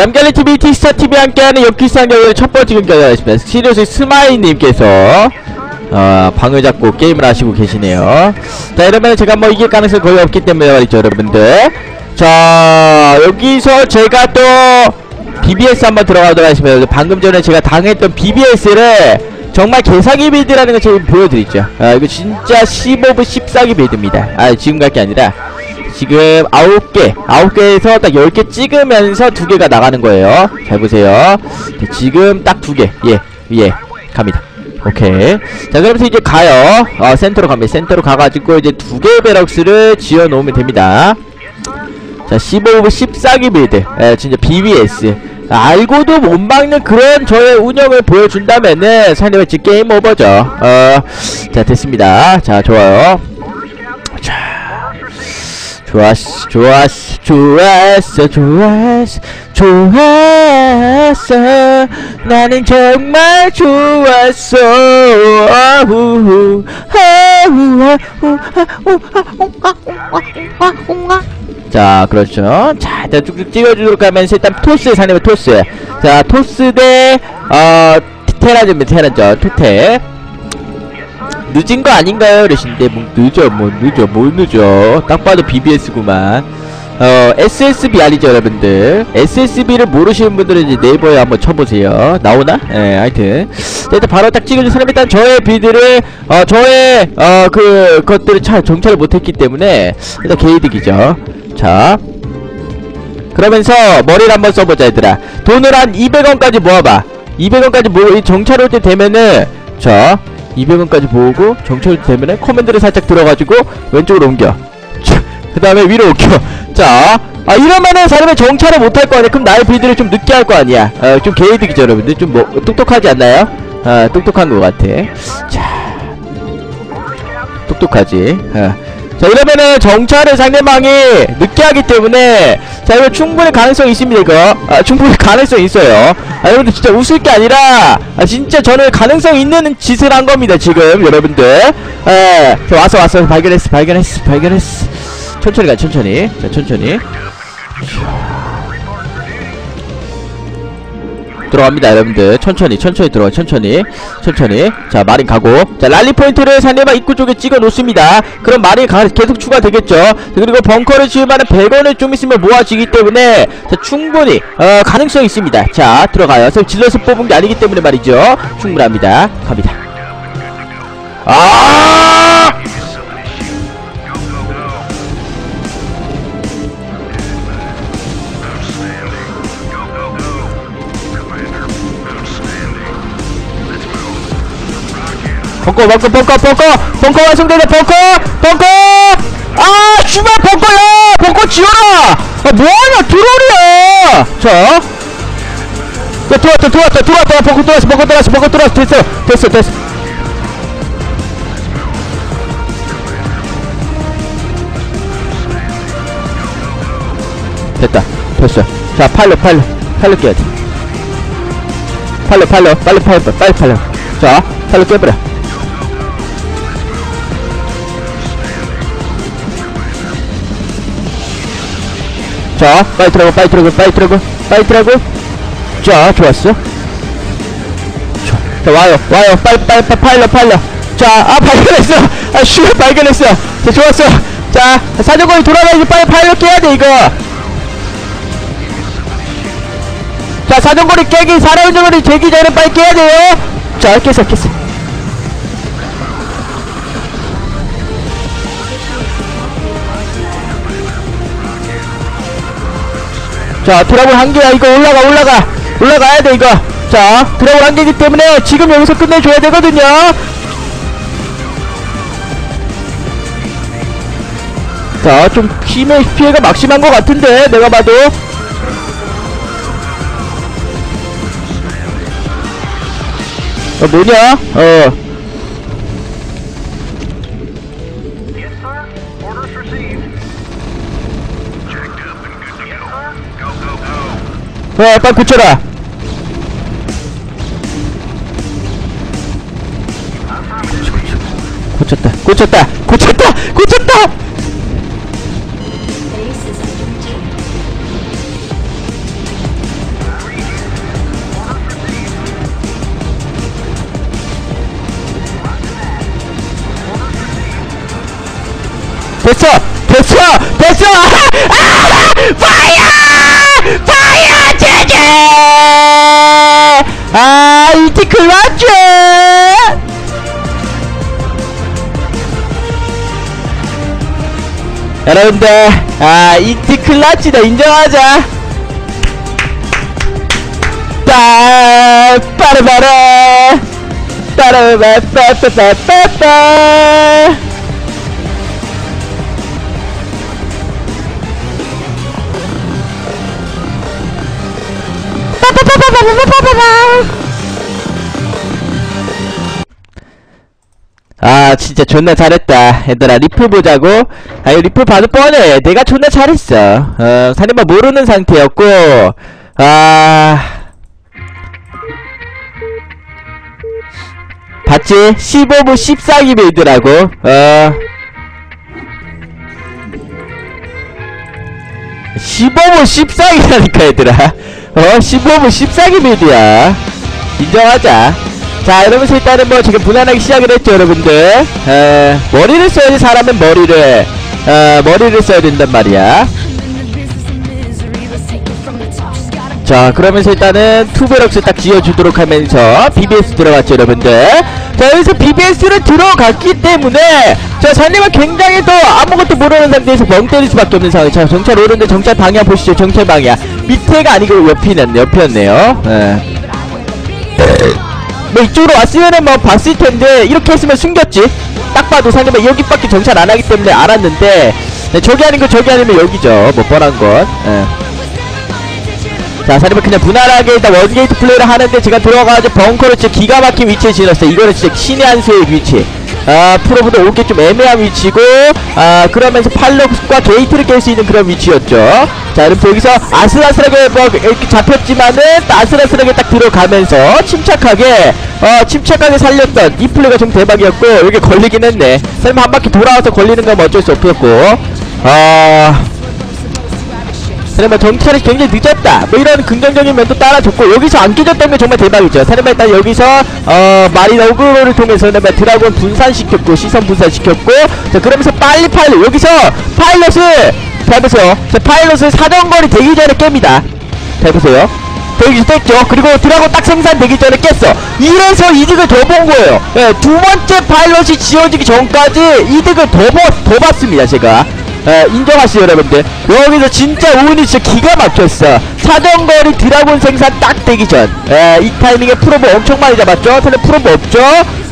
남갈리TV 티스타TV 함께하는 역기상 경기의 첫 번째 경기가 되겠습니다. 시리우스 스마이님께서 어, 방을 잡고 게임을 하시고 계시네요. 자, 이러면 제가 뭐 이길 가능성이 거의 없기 때문에 말이죠, 여러분들. 자, 여기서 제가 또 BBS 한번 들어가도록 하겠습니다. 방금 전에 제가 당했던 BBS를 정말 개사기 빌드라는 걸 제가 보여드리죠. 아, 이거 진짜 15분 14기 빌드입니다. 아, 지금 갈 게 아니라. 지금 9개, 9개에서 딱 10개 찍으면서 2개가 나가는 거예요. 잘 보세요. 네, 지금 딱 2개. 예, 예, 갑니다. 오케이. 자, 그러면서 이제 가요. 어, 센터로 갑니다. 센터로 가가지고 이제 2개의 베럭스를 지어 놓으면 됩니다. 자, 15분 14기 빌드. 예, 진짜 BBS. 알고도 못 막는 그런 저의 운영을 보여준다면은 사내발치 게임 오버죠. 어, 자, 됐습니다. 자, 좋아요. 자, 좋았어, 좋았어, 좋았어, 좋았어, 좋았어. 나는 정말 좋았어. 자, 그렇죠. 자, 일단 쭉쭉 찍어주도록 하면서 일단 토스 상대방 토스. 자, 토스 대, 어, 테라즈입니다, 테라죠. 토테. 늦은 거 아닌가요? 그러신데, 뭐, 늦어, 뭐, 늦어, 뭘 늦어. 딱 봐도 BBS구만. 어, SSB 아니죠, 여러분들. SSB를 모르시는 분들은 이제 네이버에 한번 쳐보세요. 나오나? 예, 하여튼. 자, 일단 바로 딱 찍어준 사람 일단 저의 비드를, 어, 저의, 어, 그, 것들을 잘 정찰을 못했기 때문에, 일단 개이득이죠. 자. 그러면서 머리를 한번 써보자, 얘들아. 돈을 한 200원까지 모아봐. 200원까지 모으고, 이 정찰 올 때 되면은, 자. 200원까지 모으고, 정찰 되면은, 커맨드를 살짝 들어가지고, 왼쪽으로 옮겨. 그 다음에 위로 옮겨. 자. 아, 이러면은 사람이 정찰을 못할 거 아니야. 그럼 나의 빌드를 좀 늦게 할 거 아니야. 어, 좀 개이득이죠, 여러분들. 좀 뭐, 똑똑하지 않나요? 아, 똑똑한 것 같아. 자. 똑똑하지. 어. 자, 이러면은 정찰을 상대방이 늦게 하기 때문에 자, 이거 충분히 가능성이 있습니다, 이거. 아, 충분히 가능성이 있어요. 아, 여러분들 진짜 웃을 게 아니라 아, 진짜 저는 가능성 있는 짓을 한 겁니다, 지금 여러분들. 예. 자, 와서 와서 발견했어, 발견했어, 발견했어. 천천히 가, 천천히. 자, 천천히. 들어갑니다 여러분들. 천천히 천천히 들어가 천천히 천천히. 자 마린 가고. 자 랄리 포인트를 상대방 입구 쪽에 찍어 놓습니다. 그럼 마린 가, 계속 추가되겠죠? 자, 그리고 벙커를 지으면 100원을 좀 있으면 모아지기 때문에 자 충분히 어 가능성이 있습니다. 자 들어가요. 지금 질러서 뽑은 게 아니기 때문에 말이죠. 충분합니다. 갑니다. 아 벙커 벙커 벙커 벙커. 벙커 완성되네 벙커. 벙커. 아 씨발 벙커야. 벙커 지어라. 아 뭐하냐 드롤이야. 자. 야, 들어왔다 들어왔다 들어왔다. 벙커 들어왔어 벙커 들어왔어 벙커 들어왔어. 됐어 됐어 됐어. 됐다 됐어. 자 팔로 팔로. 팔로 깨야 돼. 팔로 팔로. 빨리 팔로 빨리 팔로 자 팔로 깨버려 자, 빨리 들어가, 빨리 들어가, 빨리 들어가, 빨리 들어가. 자, 좋았어. 자, 자 와요, 와요, 빨리, 빨리, 빨리, 팔려, 팔려. 자, 아, 발견했어. 아, 슈, 발견했어. 자, 좋았어. 자, 사정거리 돌아가야지 빨리 파일럿 깨야 돼, 이거. 자, 사정거리 깨기, 사라운정거리 재기 전에 빨리 깨야 돼요. 자, 깼어, 깼어. 자 드라곤 한 개야. 이거 올라가 올라가. 올라가야 돼 이거. 자 드라곤 한 개이기 때문에 지금 여기서 끝내줘야 되거든요. 자 좀 힘의 피해가 막심한 것 같은데 내가 봐도. 어 뭐냐? 어 야 빨리 고쳐라. 고쳤다 고쳤다 고쳤다 고쳤다! 됐어 됐어 됐어! 아 이티 클라치 여러분들 아 이티 클라치다 인정하자 빠 빠르바라 빠르바빠빠빠빠 빠 아 진짜 존나 잘했다. 얘들아 리플 보자고. 아 리플 봐도 뻔해. 내가 존나 잘했어. 어 사리만 모르는 상태였고. 아. 봤지? 15부 14기 빌드라고. 어. 15부 14기라니까 얘들아. 어 15부 14기 빌드야. 인정하자 자 이러면서 일단은 뭐 지금 무난하게 시작을 했죠 여러분들. 에, 머리를 써야지 사람은 머리를 어, 머리를 써야 된단 말이야. 자 그러면서 일단은 투베럭스 딱 지어주도록 하면서 BBS 들어갔죠 여러분들. 자 여기서 BBS를 들어갔기 때문에 자 산림은 굉장히 또 아무것도 모르는 상태에서 멍 때릴 수밖에 없는 상황 자 정찰 오른데 정찰 방향 보시죠. 정찰 방향. 밑에가 아니고 옆이는 옆이었네요. 예. 뭐 이쪽으로 왔으면은 뭐 봤을 텐데 이렇게 했으면 숨겼지 딱 봐도 산림은 여기밖에 정찰 안 하기 때문에 알았는데 네, 저기 아닌 거 저기 아니면 여기죠 뭐 뻔한 건 예. 자, 사리면 그냥 무난하게 일단 원게이트 플레이를 하는데 제가 들어가가지고 벙커를 진짜 기가 막힌 위치에 지었어요. 이거는 진짜 신의 한 수의 위치. 아, 프로보다 오기 좀 애매한 위치고, 아, 그러면서 팔록과 게이트를 깰 수 있는 그런 위치였죠. 자, 여러분 여기서 아슬아슬하게 뭐 이렇게 잡혔지만은 또 아슬아슬하게 딱 들어가면서 침착하게, 어, 침착하게 살렸던 이 플레이가 좀 대박이었고, 여기 걸리긴 했네. 설마 한 바퀴 돌아와서 걸리는 건 어쩔 수 없었고, 아, 사람의 정찰이 굉장히 늦었다. 뭐 이런 긍정적인 면도 따라줬고 여기서 안 깨졌다는 게 정말 대박이죠. 사람의 일단 여기서 어 마린 어그로를 통해서 사람의 드라곤 분산시켰고 시선 분산시켰고 자 그러면서 빨리 파일럿 여기서 파일럿을 잘 보세요. 자 파일럿을 사정거리 되기 전에 깹니다. 잘 보세요. 여기서 깼죠. 그리고 드라곤 딱 생산되기 전에 깼어. 이래서 이득을 더 본 거예요. 예, 두 번째 파일럿이 지어지기 전까지 이득을 더, 보- 더 봤습니다 제가 에, 인정하시죠 여러분들? 여기서 진짜 운이 진짜 기가 막혔어. 사정거리 드라곤 생산 딱 되기 전 이 타이밍에 프로브 엄청 많이 잡았죠? 근데 프로브 없죠?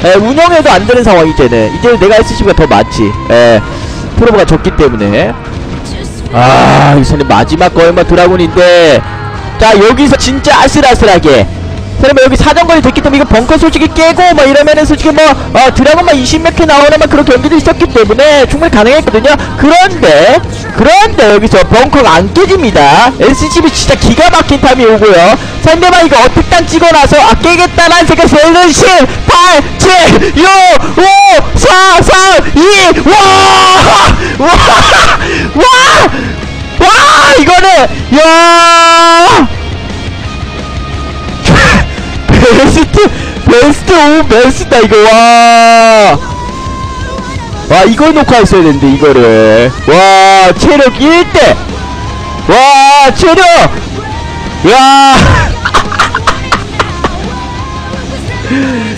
에, 운영해도 안 되는 상황이 쟤는. 이제 내가 SCB가 더 많지. 에, 프로브가 적기 때문에. 아 이선이 마지막 거에만 드라곤인데. 자 여기서 진짜 아슬아슬하게 그러면 여기 사정거리 됐기 때문에 이거 벙커 솔직히 깨고 뭐 이러면은 솔직히 뭐 어, 드라곤만 20몇 개 나오는 막 그런 경기도 있었기 때문에 충분히 가능했거든요 그런데 그런데 여기서 벙커가 안 깨집니다 SCB 진짜 기가 막힌 타임이 오고요 상대방 이거 어택 단 찍어놔서 아 깨겠다는 생각 세는 10 8 7 6 5 4 3 2 와! 와! 와! 와! 이거는 야! 베스트 베스트 오 베스트다 이거. 와. 와 이걸 놓고 했어야 되는데 이거를. 와 체력 1대. 와 체력. 야